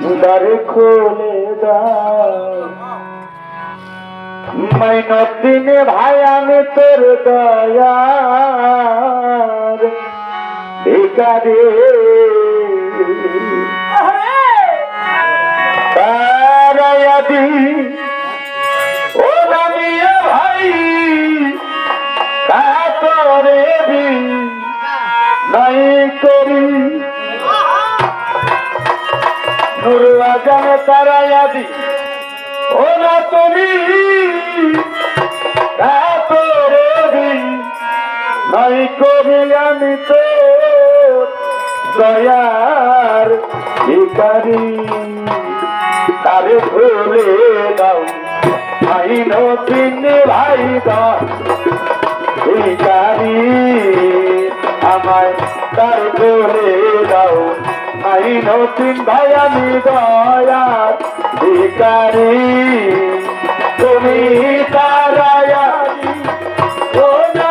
দ্বার খুলে দিনে ভাই, আমি তোর ভিকারে তারায়াদি, ও নামিয়া ভাই তারপরে বি নাই করি নুরুয়া জানে তারায়াদি ও না তুমি নাই করি আমি তো দয়ার ভিকারি তারে ভুলে দাও ভাই নতুন ভাই ভিকারি আমায় তার ভুলে নতুন ভাই আমি দয়ার ভিকারি তুমি তারায়া। ও না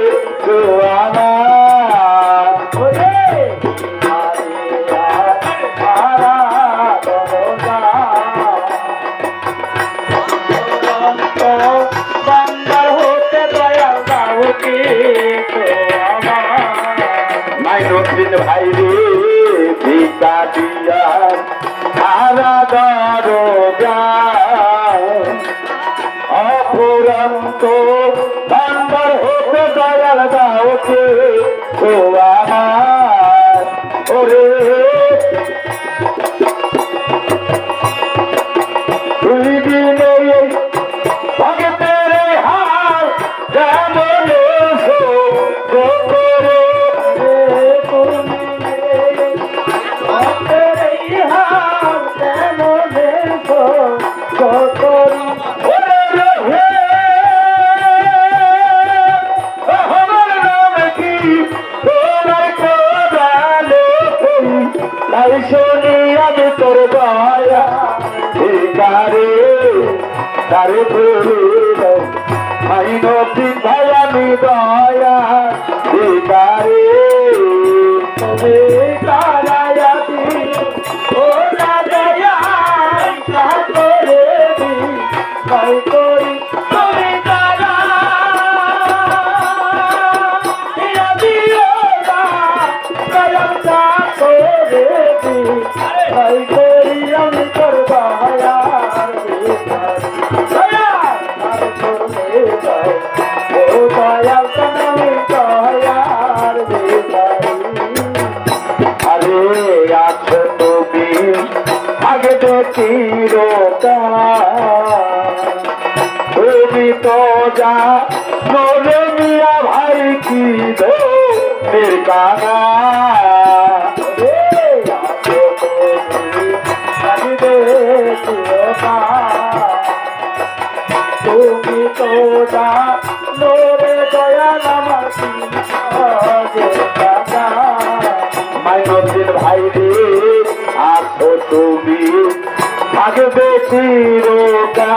অপুরন্ত বান্দর হতে দয়াল দাওকে। তুমি তো যা বলে মিয়া ভাই কি দো? মের কানা তুমি তো যা নোরে দয়াল আমার মাইনুদ্দিন ভাই রে আছো তুমি। থাকবে চিরকা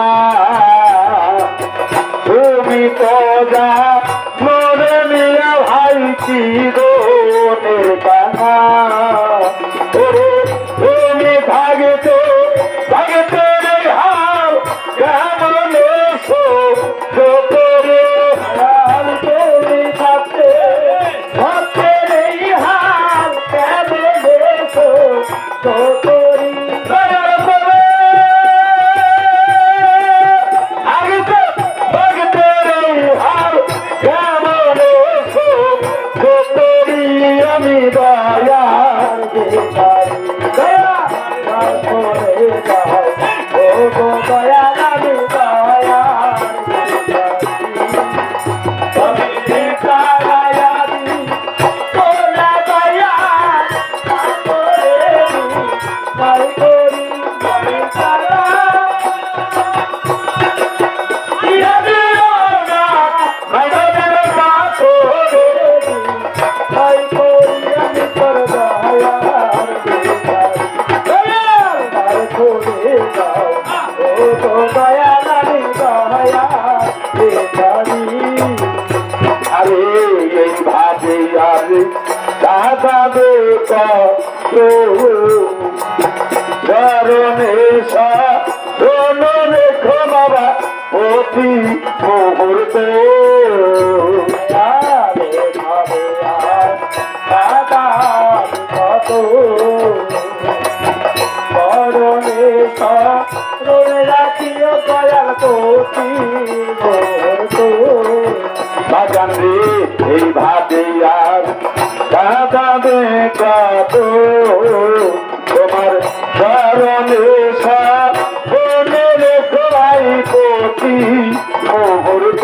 তুমি তো যা মোরে মিয়া ভাই চিরনের কানা ওরে, তুমি থাকতে থাকতে রে হাল। কেমন এসো থাকতে রে হাল। দাদা বেকা কারণে সারণ রেখো কাঁদাবে কাত তোমার চরণে রেখো প্রায় পতি মুহূর্ত।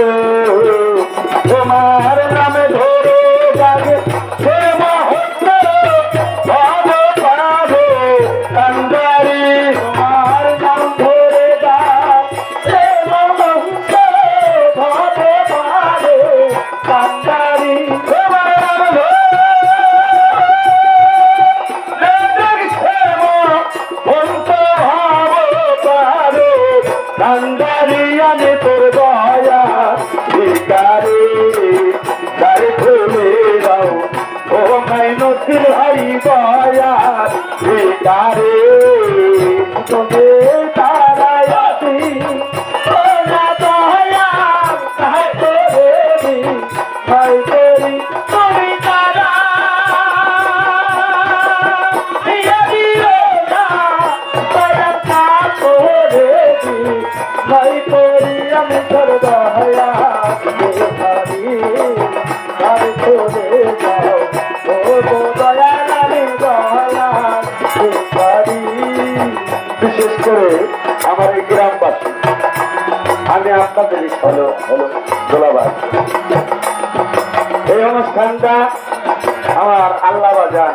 হলো হলো দোলাবাদ এই অনুষ্ঠানটা আমার আল্লাহ বাজান,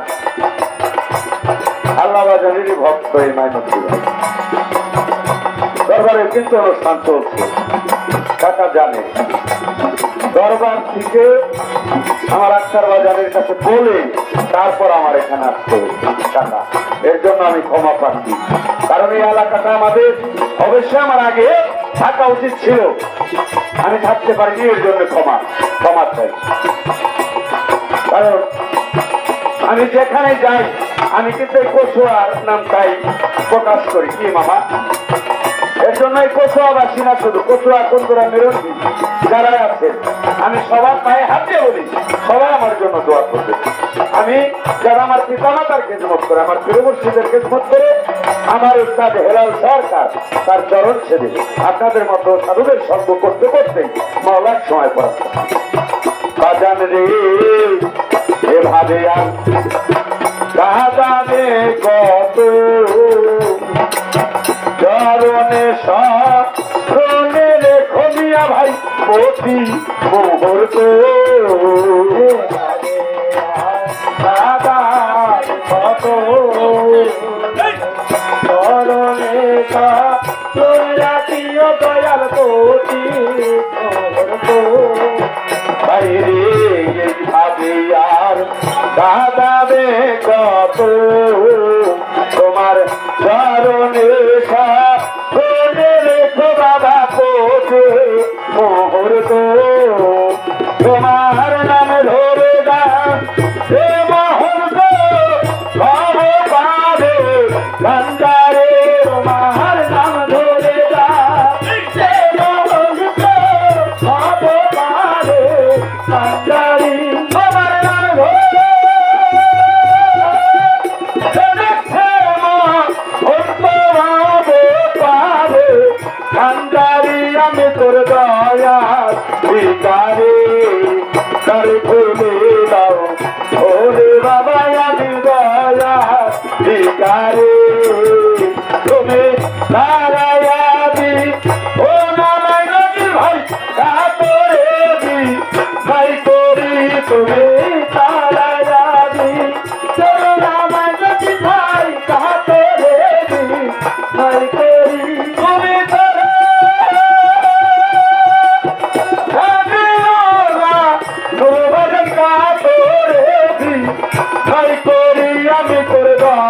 আল্লাহ বাজানেরই ভক্ত এই মাইনতি দরবারে কিন্তু অনুষ্ঠান চলছে, কাকা জানে। দরবার থেকে আমার আক্তার বাজারের কাছে বলে, তারপর আমার এখানে আসতে টাকা এর জন্য আমি ক্ষমা প্রার্থী। কারণ এই এলাকাটা আমাদের, অবশ্যই আমার আগে থাকা উচিত ছিল। আমি থাকতে পারিনি, এর জন্য ক্ষমা ক্ষমা চাই। কারণ আমি যেখানে যাই, আমি কিন্তু এই কচুয়ার নামটাই প্রকাশ করি। কি মামা? এর জন্য এই কচুয়াবাসী না শুধু কচুয়া কুন্দুরা মেরুন্দি যারা আছে আমি সবার পায়ে হাত বলি সবাই আমার জন্য দোয়া করবে। আমি যারা আমার পিতামাতার খেদমত করে, আমার প্রিয়মর্শিদের খেদমত করে, আমার উস্তাদ হেলাল সরকার তার চরণ ছেড়ে আপনাদের মতো সাধুদের সঙ্গ করতে করতে মাওলার সময় পড়াচ্ছে বাজান রে এভাবে আর কত চরণে সনে রেখো মিয়া ভাই। প্রতি মুহূর্ত কাদানে কত চরণে রাখিও দয়াল কোটি মুহূর্ত বাইরে এইভাবে আর দাদাবে কত তোমার চরণে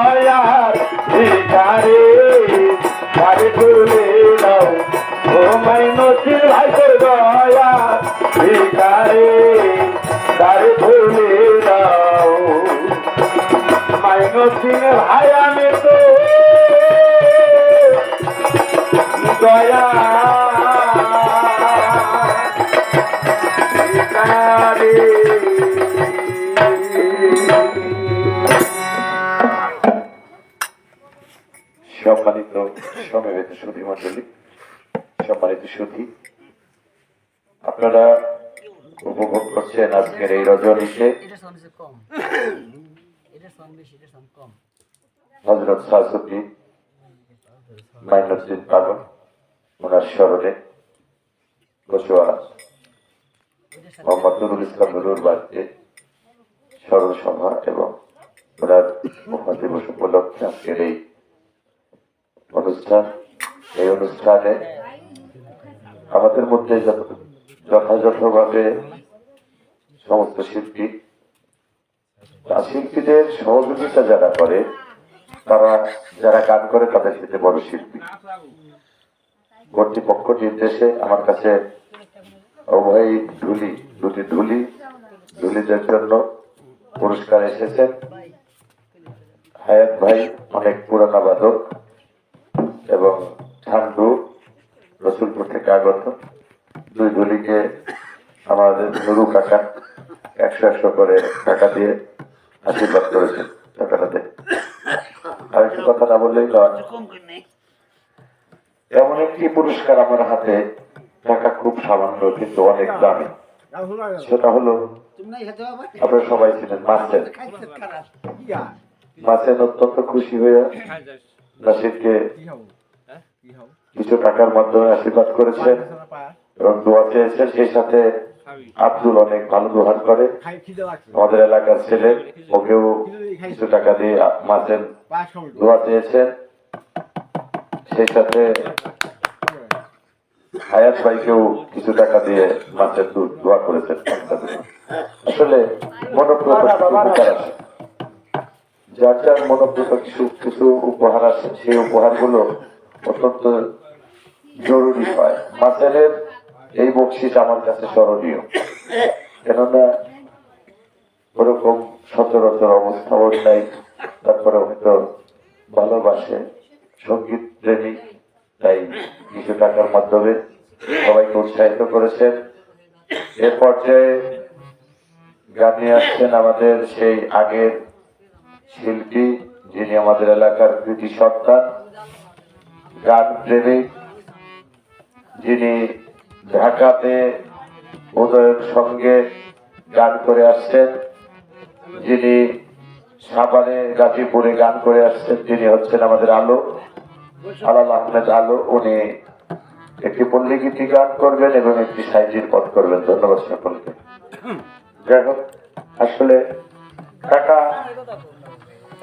করে সম্মানিত সমবেত সুধী মন্ডলী সম্মানিত সুধী আপনারা উপভোগ করছেন আজকের এই রজনীতে। হজরত সাজুদ্দিন মাইনুদ্দিন পাগল ওনার স্মরণে কচুয়া মোহাম্মদ নুরুল ইসলাম নুরুর বাড়িতে স্মরণ সভা এবং ওনার মহা দিবস উপলক্ষে আজকের এই অনুষ্ঠান, এই অনুষ্ঠানে আমাদের মধ্যে যথাযথভাবে সমস্ত শিল্পী, আর শিল্পীদের সহযোগিতা যারা করে, তারা যারা গান করে, তাদের সাথে বড় শিল্পী। কর্তৃপক্ষ নির্দেশে আমার কাছে উভয় ধুলি দুটি ধুলি ধুলিদের জন্য পুরস্কার এসেছেন হায়াত ভাই অনেক পুরানা বাদক এবং ঠান্ডু, রসুলপুর থেকে আগত দুই ধুলিকে আমাদের নুরু কাকা একশো একশো করে টাকা দিয়ে আশীর্বাদ করেছেন টাকাটাতে। আর একটু কথা না বললেই নয়। এমন একটি পুরস্কার আমার হাতে, টাকা খুব সামান্য, কিন্তু অনেক দামি। সেটা হলো, আপনারা সবাই ছিলেন খাইতে মাসেন অত্যন্ত খুশি হয়ে নাসিরকে কিছু টাকার মাধ্যমে আশীর্বাদ করেছেন এবং দোয়া চেয়েছেন। সেই সাথে আব্দুল অনেক ভালো দোহার করে। আমাদের এলাকার ছেলে ওকেও কিছু টাকা দিয়ে মাসেন দোয়া চেয়েছেন। সেই সাথে হায়াত ভাইকেও কিছু টাকা দিয়ে মাছের দুধ দোয়া করেছেন। আসলে আছে। যার যার মনোপ্রত কিছু কিছু উপহার আছে, সেই উপহারগুলো অত্যন্ত জরুরি হয়। মাছের এই বকশিস আমার কাছে স্মরণীয়। কেননা ওরকম সচরাচর অবস্থা ওর নাই তারপরে হয়তো ভালোবাসে সংগীত প্রেমী, তাই কিছু টাকার মাধ্যমে সবাইকে উৎসাহিত করেছেন। এ পর্যায়ে গান আসছেন আমাদের সেই আগের শিল্পী যিনি আমাদের এলাকার কৃতি সত্তা, গান প্রেমিক, যিনি ঢাকাতে উদয়ের সঙ্গে গান করে আসছেন, যিনি সাবানে গাজীপুরে গান করে আসছেন যিনি হচ্ছেন আমাদের আলো, আলাল আহমেদ আলো, উনি একটি পল্লীগীতি গান করবেন এবং একটি সাইজির পথ করবেন। ধন্যবাদ সকলকে। যাই হোক, আসলে টাকা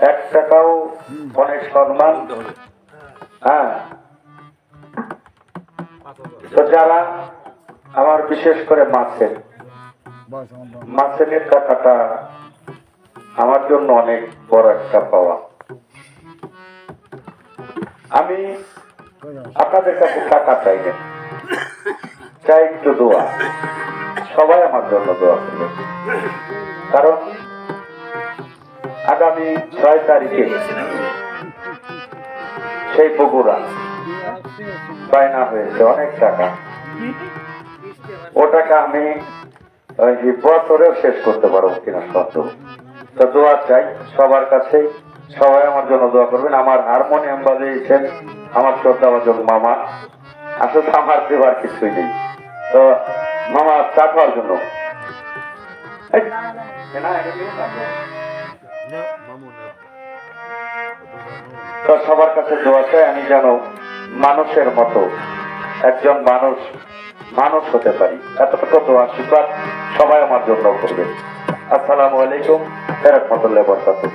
এক টাকাও অনেক সম্মান হ্যাঁ। তো যারা আমার বিশেষ করে মাছের মাছের টাকাটা আমার জন্য অনেক বড় একটা পাওয়া। আমি আপনাদের কাছে টাকা চাই না চাই একটু দোয়া। সবাই আমার জন্য দোয়া করবে। কারণ আগামী ছয় তারিখে সেই বগুড়া বায়না হয়েছে, অনেক টাকা। ও টাকা আমি বছরেও শেষ করতে পারব কিনা সত্ত্বেও তো দোয়া চাই সবার কাছে। সবাই আমার জন্য দোয়া করবেন। আমার হারমোনিয়াম বাজিয়েছেন আমার শ্রদ্ধা শ্রদ্ধাভাজন মামা। আসলে আমার দেবার কিছুই নেই। তো মামা চা খাওয়ার জন্য। তো সবার কাছে দোয়া চাই, আমি যেন মানুষের মতো একজন মানুষ মানুষ হতে পারি। এতটুকু দোয়া, আশীর্বাদ সবাই আমার জন্য করবে। আসসালামু আলাইকুম রহমতুল্লাহ বরকাতুহ